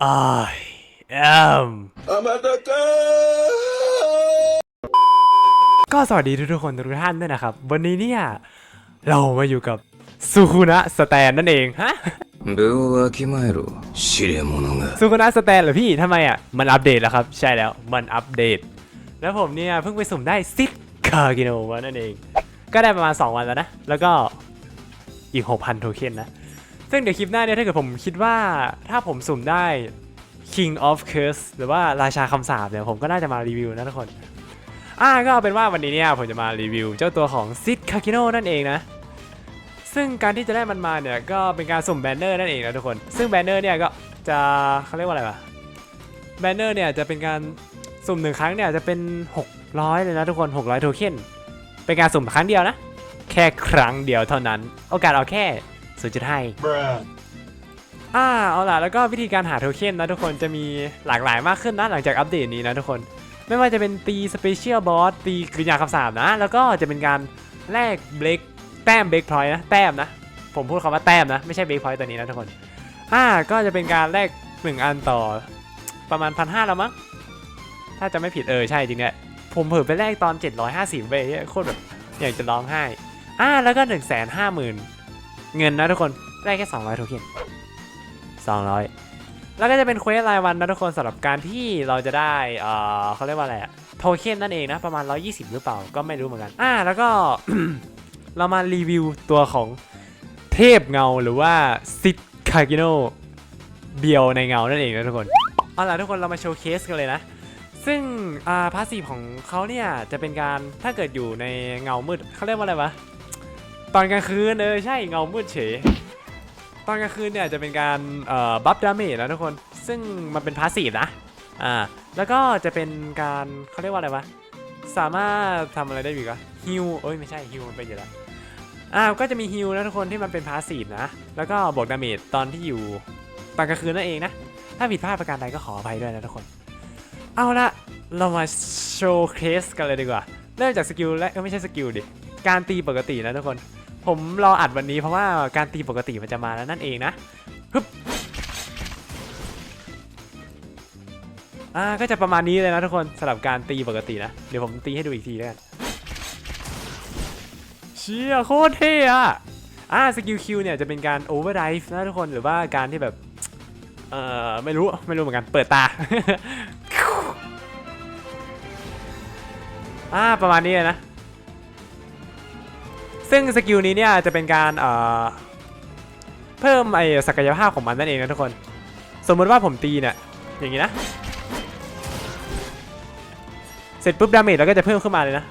I am ก็สวัสดีทุกๆคนทุกท่านด้วยนะครับ วันนี้เนี่ย เรามาอยู่กับสุคุนะสแตนนั่นเองฮะดูว่าคิมาโรชิเรมโนะซูคุนะสแตนเหรอพี่ทำไมอะ มันอัปเดตแล้วครับ ใช่แล้วมันอัปเดต แล้วผมเนี่ย เพิ่งไปสุ่มได้ซิกคากิโนมานั่นเอง ก็ได้ประมาณ 2 วันแล้วนะ แล้วก็อีก 6,000 โทเค็นนะ ซึ่งเดี๋ยวคลิปหน้าเนี่ยถ้าเกิดผมคิดว่าถ้าผมสุ่มได้ King of Curse หรือว่าราชาคำสาปเนี่ยผมก็น่าจะมารีวิวนะทุกคน อ่าก็เป็นว่าวันนี้เนี่ยผมจะมารีวิว เจ้าตัวของซิดคากิโนนั่นเองนะ ซึ่งการที่จะได้มันมาเนี่ยก็เป็นการสุ่มแบนเนอร์นั่นเองนะทุกคน ซึ่งแบนเนอร์เนี่ยก็จะเขาเรียกว่าอะไรวะแบนเนอร์เนี่ยจะเป็นการสุ่มหนึ่งครั้งเนี่ยจะเป็น 600 เลยนะทุกคน 600 โทเค็นเป็นการสุ่มครั้งเดียวนะ แค่ครั้งเดียวเท่านั้น โอกาสเอาแค่ 0.5อ่าเอาล่ะแล้วก็วิธีการหาโทเค็นนะทุกคนจะมีหลากหลายมากขึ้นนะหลังจากอัปเดตนี้นะทุกคน ไม่ว่าจะเป็นตีสเปเชียลบอสตีกริยาคำสาปนะ แล้วก็จะเป็นการแลกเบรกแต้มเบรกพอยต์นะแต้มนะ ผมพูดคำว่าแต้มนะ ไม่ใช่เบรกพอยต์ตัวนี้นะทุกคนอ่าก็จะเป็นการแลกหนึ่งอันต่อประมาณพันห้าแล้วมั้งถ้าจะไม่ผิดเออใช่จริงเนี่ยผมเผลอไปแลกตอน 750เว้ยโคตรแบบอยากจะร้องไห้อ่าแล้วก็ 1 5 0 0 0 0 เงินนะทุกคนได้แค่ 200โทเค็น200 แล้วก็จะเป็นเควสรายวันนะทุกคนสำหรับการที่เราจะได้เอ่อเขาเรียกว่าอะไรอะโทเค็นนั่นเองนะประมาณ 120 หรือเปล่าก็ไม่รู้เหมือนกัน อ่าแล้วก็ เรามารีวิวตัวของเทพเงาหรือว่าซิดคากิโนเบียวในเงานั่นเองนะทุกคนเอาล่ะทุกคนเรามาโชว์เคสกันเลยนะซึ่งอ่าพาสซีฟของเขาเนี่ยจะเป็นการถ้าเกิดอยู่ในเงามืดเขาเรียกว่าอะไรวะ ตอนกลางคืนเออใช่เงามืดเฉย ตอนกลางคืนเนี่ยจะเป็นการบัฟดาเมจนะทุกคน ซึ่งมันเป็นพาสซีฟนะ อ่า แล้วก็จะเป็นการเขาเรียกว่าอะไรวะ สามารถทำอะไรได้อีกอะฮิวเอ้ยไม่ใช่ฮิวมันเป็นอยู่แล้วอ่าก็จะมีฮิวนะทุกคนที่มันเป็นพาสซีฟนะ แล้วก็บวกดาเมจตอนที่อยู่ตอนกลางคืนนั่นเองนะ ถ้าผิดพลาดประการใดก็ขออภัยด้วยนะทุกคน เอาละเรามาโชว์เคสกันเลยดีกว่า เริ่มจากสกิลและเอ้ยไม่ใช่สกิลดิ การตีปกตินะทุกคน ผมรออัดวันนี้เพราะว่าการตีปกติมันจะมาแล้วนั่นเองนะฮึบอ่าก็จะประมาณนี้เลยนะทุกคนสำหรับการตีปกตินะเดี๋ยวผมตีให้ดูอีกทีแล้วกันเชี่ยโคตรเท่อะอ่าสกิลคิวเนี่ยจะเป็นการโอเวอร์ไดฟ์นะทุกคนหรือว่าการที่แบบเอ่อไม่รู้ไม่รู้เหมือนกันเปิดตาอ่าประมาณนี้เลยนะ ซึ่งสกิลนี้เนี่ยจะเป็นการเเพิ่มไอศักยภาพของมันนั่นเองนะทุกคน สมมติว่าผมตีเนี่ยอย่างนี้นะ เสร็จปุ๊บดาเมจแล้วก็จะเพิ่มขึ้นมาเลยนะ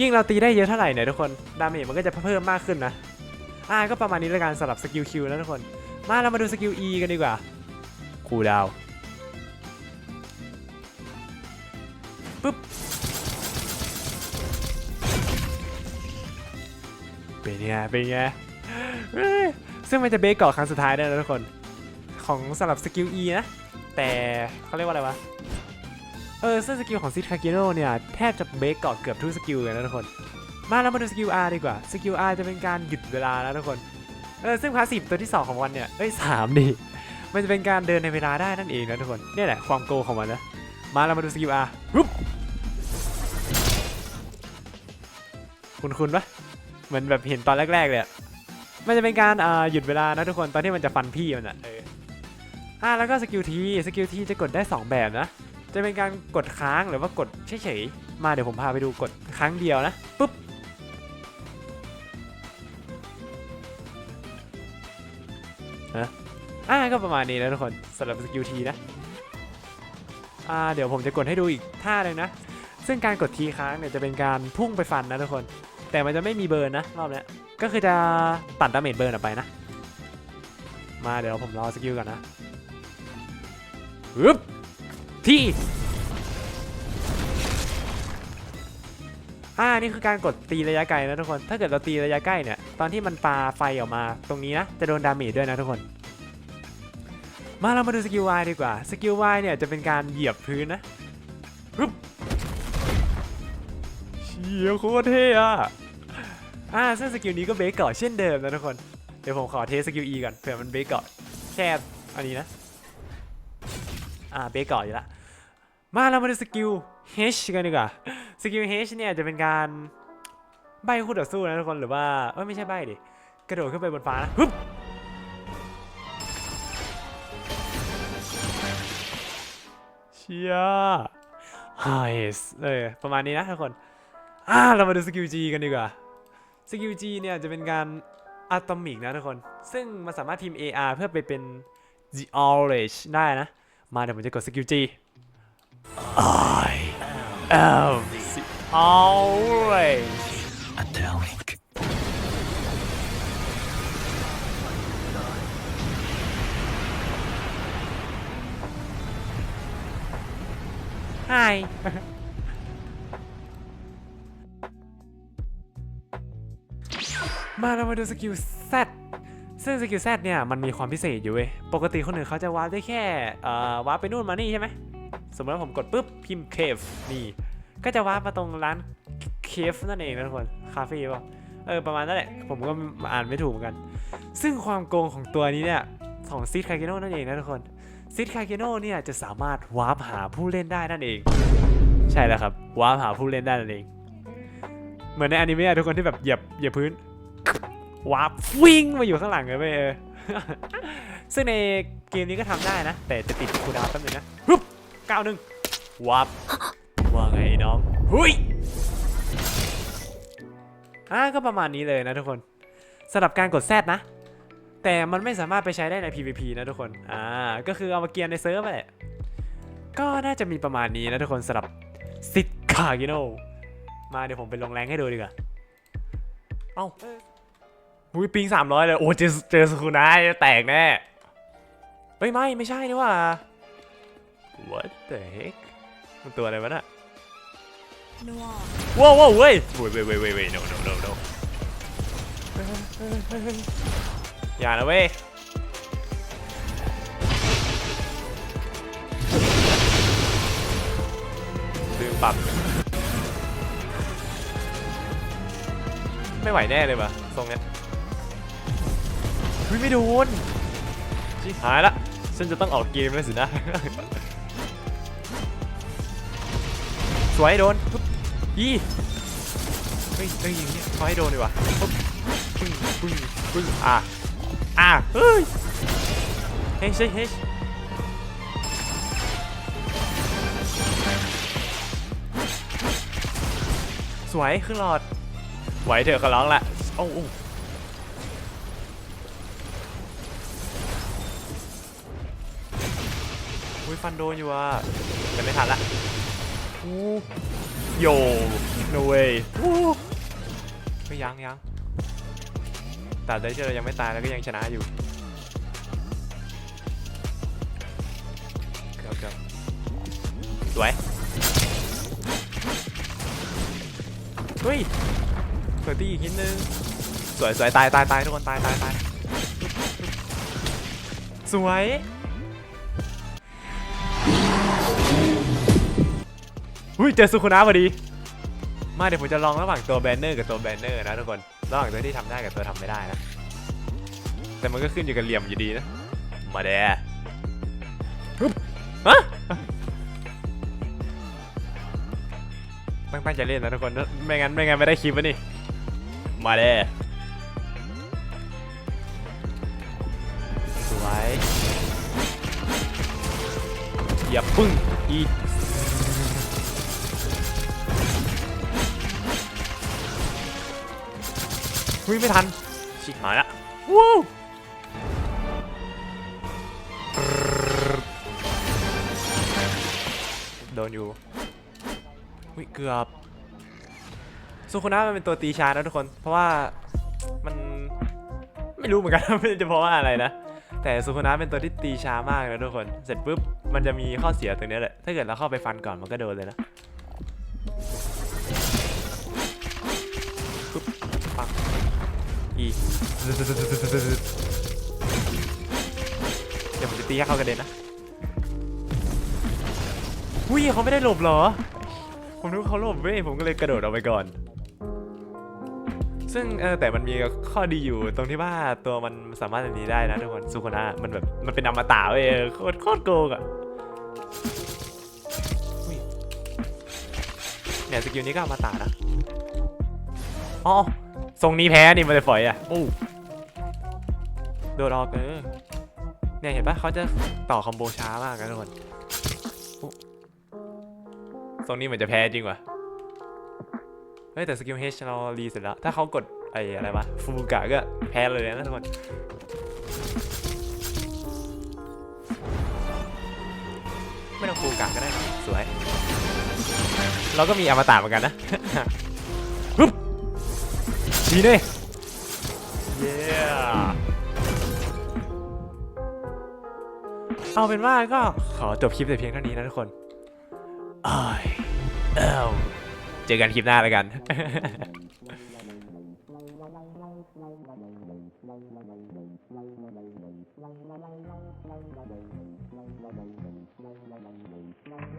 ยิ่งเราตีได้เยอะเท่าไหร่เนี่ยทุกคนดาเมจมันก็จะเพิ่มมากขึ้นนะอ่าก็ประมาณนี้ล้วกันสำหรับสกิลคิวนะทุกคน มาเรามาดูสกิล E กันดีกว่าคูลดาว เป็นไงเป็นไงซึ่งมันจะเบรกเกาะครั้งสุดท้ายได้นะทุกคน ของสำหรับสกิล E นะ แต่เขาเรียกว่าอะไรวะ เออซึ่งสกิลของซิทคากิโนเนี่ย แทบจะเบรกเกาะเกือบทุกสกิลเลยนะทุกคน มาเรามาดูสกิล R ดีกว่า สกิล R จะเป็นการหยุดเวลานะทุกคน เออซึ่งพาสซีฟตัวที่ 2 ของมันเนี่ย เอ้ยสามดิ มันจะเป็นการเดินในเวลาได้นั่นเองนะทุกคนเนี่ยแหละความโกของมันนะ มาเรามาดูสกิล R รุบคุณคุณปะ มือนแบบเห็นตอนแรกๆเลยอะมันจะเป็นการอ่าหยุดเวลานะทุกคนตอนที่มันจะฟันพี่มันอะเอออ่าแล้วก็สกิลทีสกิลทีจะกดได้ 2 แบบนะ จะเป็นการกดค้างหรือว่ากดเฉยๆมาเดี๋ยวผมพาไปดูกดครั้งเดียวนะปุ๊บอ่าก็ประมาณนี้นะทุกคนสำหรับสกิลทีนะอ่าเดี๋ยวผมจะกดให้ดูอีกท่าหนึงนะ ซึ่งการกดทีค้างเนี่ยจะเป็นการพุ่งไปฟันนะทุกคน แต่มันจะไม่มีเบิร์นนะรอบนี้ก็คือจะตัดดาเมจเบิร์นออกไปนะ มาเดี๋ยวผมรอสกิลก่อนนะฮึบที่อ่านี่คือการกดตีระยะไกลนะทุกคน ถ้าเกิดเราตีระยะใกล้เนี่ย ตอนที่มันปาไฟออกมาตรงนี้นะ จะโดนดาเมจด้วยนะทุกคน มาเรามาดูสกิล Y ดีกว่า สกิล Y เนี่ยจะเป็นการเหยียบพื้นนะปึ๊บเชี่ยโคตรเท่อะ อ่าซึ่งสกิลนี้ก็เบรกเกาะเช่นเดิมนะทุกคน เดี๋ยวผมขอเทสสกิล E ก่อนเผื่อมันเบรกเกาะแค่อันนี้นะ อ่าเบรกเกาะอยู่ละมาเรามาดูสกิล H กันดีกว่า สกิล H เนี่ยจะเป็นการใบคู่ต่อสู้นะทุกคนหรือว่าเอ้ยไม่ใช่ใบดิ กระโดดขึ้นไปบนฟ้านะฮึบเชียร์ไฮสเออประมาณนี้นะทุกคน อ่าเรามาดูสกิล G กันดีกว่า สกิล G เนี่ยจะเป็นการอะตอมิกนะทุกคน ซึ่งมันสามารถพิมพ์ AR เพื่อไปเป็น The Orange ได้นะ มาเดี๋ยวผมจะกดสกิล G I am the Orange Atomic. ไมาเรามาดูสกิล Z ซึ่งสกิล Z เนี่ยมันมีความพิเศษอยู่เว้ย ปกติคนอื่นเขาจะวาร์ปได้แค่วาร์ปไปนู่นมานี่ใช่ไหม สมมติว่าผมกดปุ๊บพิมพ์เคฟนี่ ก็จะวาร์ปมาตรงร้านเคฟนั่นเองนะทุกคน คาเฟ่ป่ะเออประมาณนั่นแหละ ผมก็อ่านไม่ถูกเหมือนกัน ซึ่งความโกงของตัวนี้เนี่ยของซิดคาเกโนนั่นเองนะทุกคนซิดคาเกโนเนี่ยจะสามารถวาร์ปหาผู้เล่นได้นั่นเอง ใช่แล้วครับวาร์ปหาผู้เล่นได้นั่นเอง เหมือนในอนิเมะอะทุกคนที่แบบเหยียบเหยียบพื้น วาร์ปวิ่งมาอยู่ข้างหลังเลยเว้ยเออซึ่งในเกมนี้ก็ทำได้นะ แต่จะติดคูดาวแป๊บนึงนะฮึบก้าวหนึ่งวาร์ปว่าไงน้องหุยอะก็ประมาณนี้เลยนะทุกคนสำหรับการกดแซดนะ แต่มันไม่สามารถไปใช้ได้ใน PVP นะทุกคนอ่าก็คือเอามาเกียร์ในเซิร์ฟไปแหละก็น่าจะมีประมาณนี้นะทุกคนสำหรับซิดคากิโนมาเดี๋ยวผมไปลงแรงให้ดูดีกว่า เอ้า หุยปิงสามร้อยเลย โอ้เจอเจอสกุนะแตกแน่เฮ้ยไม่ไม่ใช่นี่ว่า What the heck มันตัวอะไรวะน่ะ Noir. ว้าวว้าวเว้ยเว้ยเว้ยเว้ยเว้ยเว้ย no no no no อย่านะเว้ยลืมปรับไม่ไหวแน่เลยว่ะทรงเนี้ย เฮ้ยไม่โดนชิหายละฉันจะต้องออกเกมแล้วสินะ สวยโดนปุ๊บยี่เฮ้ยเฮ้ยอย่างเงี้ยขอให้โดนดีกว่าปุ๊บปึ้งปึ้งปึ้งอะอะเฮ้ยเฮ้ยเฮ้ยเฮ้ยสวยครึ่งหลอดไหวเถอะขอร้องละโอ้ อุ้ยฟันโดนอยู่อะแต่ไม่ทันละโย no way ไม่ยังยังแต่ได้เจอยังไม่ตายแล้วก็ยังชนะอยู่เกือบเกือบสวยเฮ้ยเปิดตีอีกนิดนึงสวยสวยตายตายตายทุกคนตายตายตายสวย อุ้ยเจอสุคุนะพอดี มาเดี๋ยวผมจะลองระหว่างตัวแบนเนอร์กับตัวแบนเนอร์นะทุกคน ระหว่างตัวที่ทำได้กับตัวทำไม่ได้นะ แต่มันก็ขึ้นอยู่กับเหลี่ยมอยู่ดีนะ มาเด้ฮึบฮะตั้งใจเล่นนะทุกคน ไม่งั้นไม่งั้นไม่ได้คลิปวะนี่ มาเด้สวยอย่าปึ้งอี วิ่งไม่ทันชิบหายละวู้โดนอยู่วิเกือบซูคุนะมันเป็นตัวตีช้านะทุกคน เพราะว่ามันไม่รู้เหมือนกันไม่รู้จะเพราะว่าอะไรนะ แต่ซูคุนะเป็นตัวที่ตีช้ามากนะทุกคน เสร็จปุ๊บมันจะมีข้อเสียตรงนี้แหละ ถ้าเกิดเราเข้าไปฟันก่อนมันก็โดนเลยนะ อีเดี๋ยวผมจะตีให้เขากระเด็นนะอุ้ยเขาไม่ได้หลบเหรอ ผมนึกเขาหลบเว้ยผมก็เลยกระโดดออกไปก่อน ซึ่งเออแต่มันมีข้อดีอยู่ตรงที่ว่าตัวมันสามารถอันนี้ได้นะทุกคนซูโคนะมันแบบมันเป็นอมตะเว้ยโคตรโคตรโกงอะเนี่ยสกิลนี้ก็อมตะนะอ๋อ ทรงนี้แพ้นี่มันเลยฝอยอะอู้โดดออกเออเนี่ยเห็นปะเขาจะต่อคอมโบช้ามากนะทุกคนอู้ทรงนี้เหมือนจะแพ้จริงว่ะเฮ้ยแต่สกิล H เรารีเสร็จแล้วถ้าเขากดไอ้อะไรวะฟูกะก็แพ้เลยนะทุกคนไม่ต้องฟูกะก็ได้สวย เราก็มีอมตะเหมือนกันนะปึ๊บ ดีเน่เย้เอาเป็นว่าก็ขอจบคลิปแต่เพียงเท่านี้นะทุกคนอ้ายเอ้าเจอกันคลิปหน้าแล้วกัน